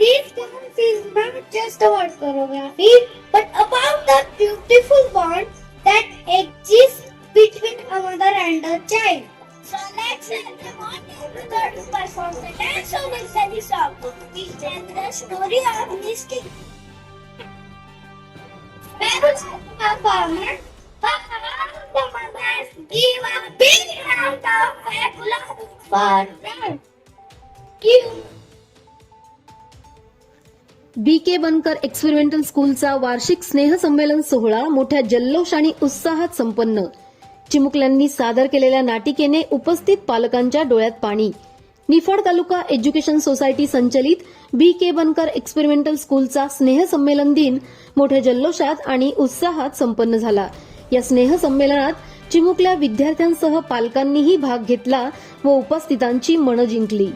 This dance is not just about choreography, but about the beautiful bond that exists between a mother and a child. So let's let the mother to perform the dance of study song, which the story of this king. Parents farmer, the mothers give a big of applause for them. You. B K Bankar experimental स्कूलचा वार्षिक स्नेहसंमेलन सोहळा मोठ्या जल्लोष आणि उत्साहात संपन्न. चिमुकल्यांनी सादर केलेल्या नाटिकेने उपस्थित पालकांच्या डोळ्यात पाणी. निफाड तालुका एज्युकेशन सोसायटी संचलित बी के बनकर एक्सपेरिमेंटल स्कूलचा स्नेहसंमेलन दिन मोठ्या जल्लोषात आणि उत्साहात संपन्न झाला. या स्नेहसंमेलनात चिमुकल्या विद्यार्थ्यांसह पालकांनीही भाग घेतला व उपस्थितांची मनं जिंकली.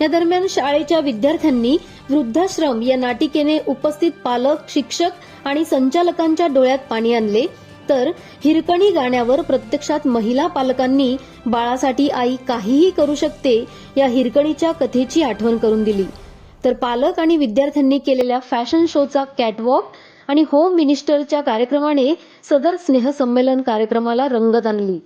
या दरम्यान शाळेच्या विद्यार्थ्यांनी वृद्धाश्रम या नाटिकेने उपस्थित पालक शिक्षक आणि संचालकांच्या डोळ्यात पाणी आणले. तर हिरकणी गाण्यावर प्रत्यक्षात महिला पालकांनी बाळासाठी आई काहीही करू शकते या हिरकणीच्या कथेची आठवण करून दिली. तर पालक आणि विद्यार्थ्यांनी केलेल्या फॅशन शोचा कॅटवॉक आणि होम मिनिस्टरच्या कार्यक्रमाने सदर स्नेहसंमेलन कार्यक्रमाला रंगत आणली.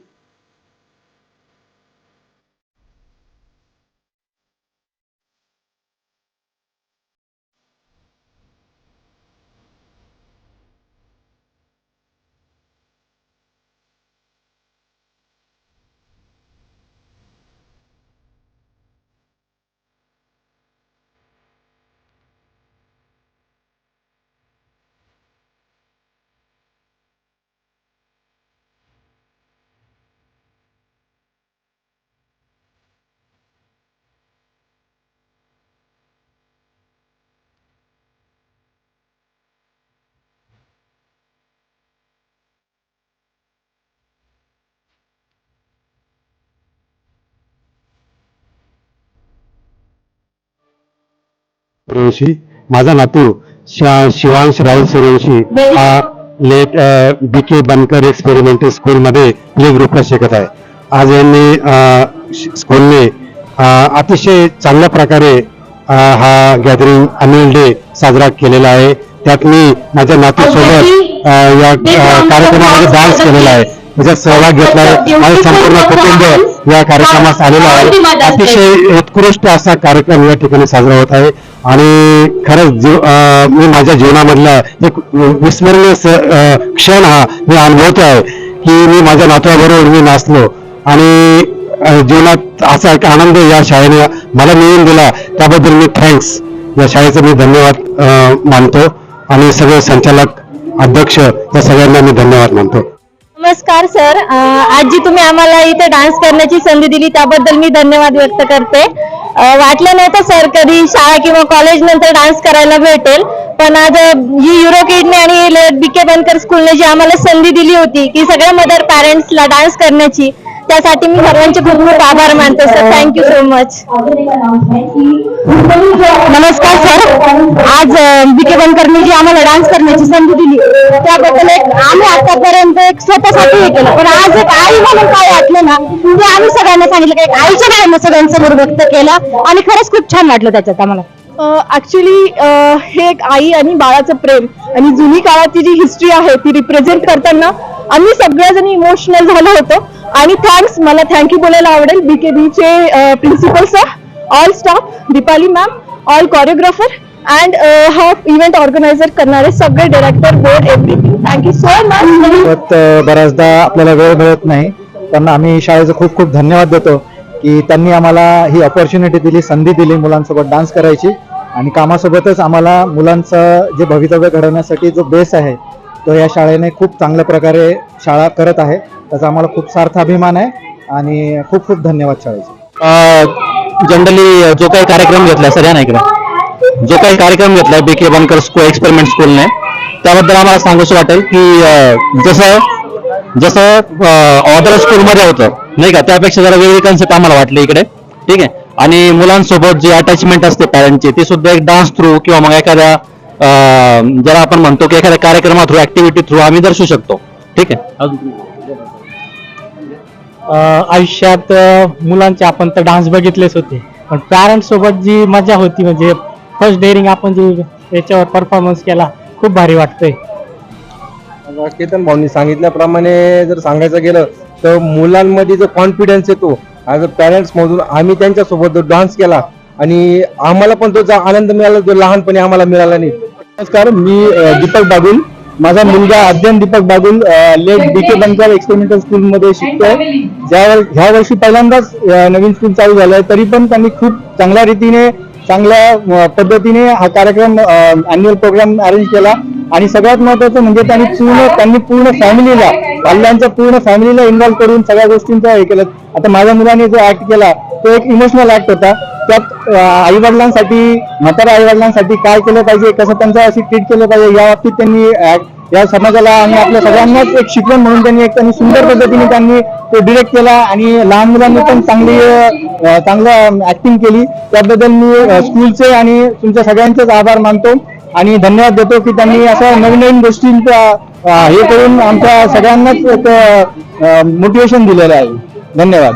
सूर्यवंशी माझा नातू शा- शिवांश राहुल सूर्यवंशी हा late B K Bankar experimental स्कूलमध्ये प्ले ग्रुपला शिकत आहे. आज यांनी स्कूलने अतिशय चांगल्या प्रकारे हा गॅदरिंग अॅन्युअल डे साजरा केलेला आहे. त्यात मी माझ्या नातूसोबत या कार्यक्रमामध्ये डान्स केलेला आहे. त्याच्यात सहभाग घेतला आहे माझं संपूर्ण कुटुंब या कार्यक्रमास आलेलं आहे अतिशय उत्कृष्ट असा कार्यक्रम या ठिकाणी साजरा होत आहे. आणि खरंच जीव मी माझ्या जीवनामधला एक विस्मरणीय क्षण हा मी अनुभवतो आहे की मी माझ्या नातवाबरोबर मी नाचलो. आणि जीवनात असा एक आनंद या शाळेने मला मिळवून दिला. त्याबद्दल मी थँक्स या शाळेचं मी धन्यवाद मानतो. आणि सगळे संचालक अध्यक्ष या सगळ्यांना मी धन्यवाद मानतो. नमस्कार सर. आजी आज जी तुम्ही आम्हाला इथे डान्स करण्याची संधी दिली त्याबद्दल मी धन्यवाद व्यक्त करते. वाटलं नव्हतं सर कधी शाळा किंवा कॉलेज नंतर डान्स करायला भेटेल पण आज ही युरो किडने आणि बी के बनकर स्कूलने जी आम्हाला संधी दिली होती की सगळ्या मदर पॅरेंट्सला डान्स करण्याची त्यासाठी मी सर्वांचे खूप खूप आभार मानतो sir thank you so much नमस्कार सर आज बी के जी आम्हाला डान्स करण्याची संधी दिली. त्याबद्दल एक आम्ही आतापर्यंत एक स्वतःसाठी हे केलं. पण आज एक आई म्हणून काय वाटलं ना ते आम्ही सगळ्यांना सांगितलं की एक आईच्या गायनं सगळ्यांसमोर व्यक्त केलं आणि खरंच खूप छान वाटलं त्याच्यात आम्हाला. ऍक्च्युली हे एक आई आणि बाळाचं प्रेम आणि जुनी काळाची जी हिस्ट्री आहे ती रिप्रेझेंट करताना आम्ही सगळ्याजणी इमोशनल झालो होतो. आणि थँक्स मला थँक्यू बोलायला आवडेल. बी के बीचे principal sir all staff Deepali ma'am all choreographer and हा इव्हेंट ऑर्गनायझर करणारे सगळे director board everything thank you so much बऱ्याचदा आपल्याला वेळ मिळत नाही पण आम्ही शाळेचं खूप खूप धन्यवाद देतो की त्यांनी आम्हाला ही ऑपॉर्च्युनिटी दिली संधी दिली मुलांसोबत डान्स करायची. आणि कामासोबतच आम्हाला मुलांचं जे भवितव्य घडवण्यासाठी जो बेस आहे तो या शाळेने खूप चांगल्या प्रकारे शाळा करत आहे. त्याचा आम्हाला खूप सार्थ अभिमान आहे आणि खूप खूप धन्यवाद शाळेचे. जनरली जो काही कार्यक्रम घेतला सर या ना इकडे? जो काही कार्यक्रम घेतलाय B K Bankar school experiment स्कूलने त्याबद्दल आम्हाला सांगूशी वाटेल की अं, जसं जसं ऑदर स्कूलमध्ये होतं नाही का? त्यापेक्षा जरा वेगळी कन्सेप्ट आम्हाला वाटली इकडे. ठीक आहे? आणि मुलांसोबत जी अटॅचमेंट असते पॅरेंटची ती सुद्धा एक डान्स थ्रू किंवा मग एखाद्या अं, ज्याला आपण म्हणतो की एखाद्या कार्यक्रमा थ्रू ऍक्टिव्हिटी थ्रू आम्ही दर्शवू शकतो. ठीक आहे? आयुष्यात मुलांचे आपण तर डान्स बघितलेच होते. पण पॅरेंट्स सोबत जी मजा होती म्हणजे फर्स्ट डेअरिंग आपण जे याच्यावर परफॉर्मन्स केला खूप भारी वाटतंय. केतन भाऊनी सांगितल्याप्रमाणे जर सांगायचं गेलं तर मुलांमध्ये जो कॉन्फिडन्स येतो ॲज अ पॅरेंट्स मधून आम्ही त्यांच्यासोबत डान्स केला आणि आम्हाला पण तो आनंद मिळाला जो लहानपणी आम्हाला मिळाला नाही. नमस्कार मी दीपक बागुल. माझा मुलगा Adhyayan Deepak Bagul late B K Bankar experimental school मध्ये शिकतोय ज्या ह्या वर्षी पहिल्यांदाच नवीन स्कूल चालू झालंय. तरी पण त्यांनी खूप चांगल्या रीतीने चांगल्या पद्धतीने हा कार्यक्रम अॅन्युअल प्रोग्राम अरेंज केला. आणि सगळ्यात महत्वाचं म्हणजे त्यांनी पूर्ण त्यांनी पूर्ण फॅमिलीला पाल्यांच्या पूर्ण फॅमिलीला इन्व्हॉल्व करून सगळ्या गोष्टींचं हे केलं. आता माझ्या मुलाने जो ऍक्ट केला तो एक इमोशनल ऍक्ट होता. त्यात आई वडिलांसाठी म्हाताऱ्या आई वडिलांसाठी काय केलं पाहिजे कसं त्यांचं अशी ट्रीट केलं पाहिजे या बाबतीत त्यांनी या समाजाला आणि आपल्या सगळ्यांनाच एक शिकवण म्हणून त्यांनी एक त्यांनी सुंदर पद्धतीने त्यांनी तो डिरेक्ट केला आणि लहान मुलांनी पण चांगली चांगलं ऍक्टिंग केली. त्याबद्दल मी स्कूलचे आणि तुमच्या सगळ्यांचेच आभार मानतो. आणि धन्यवाद देतो की त्यांनी असं नवीन नवीन गोष्टींचा हे करून आमच्या सगळ्यांनाच एक मोटिवेशन दिलेलं आहे. धन्यवाद.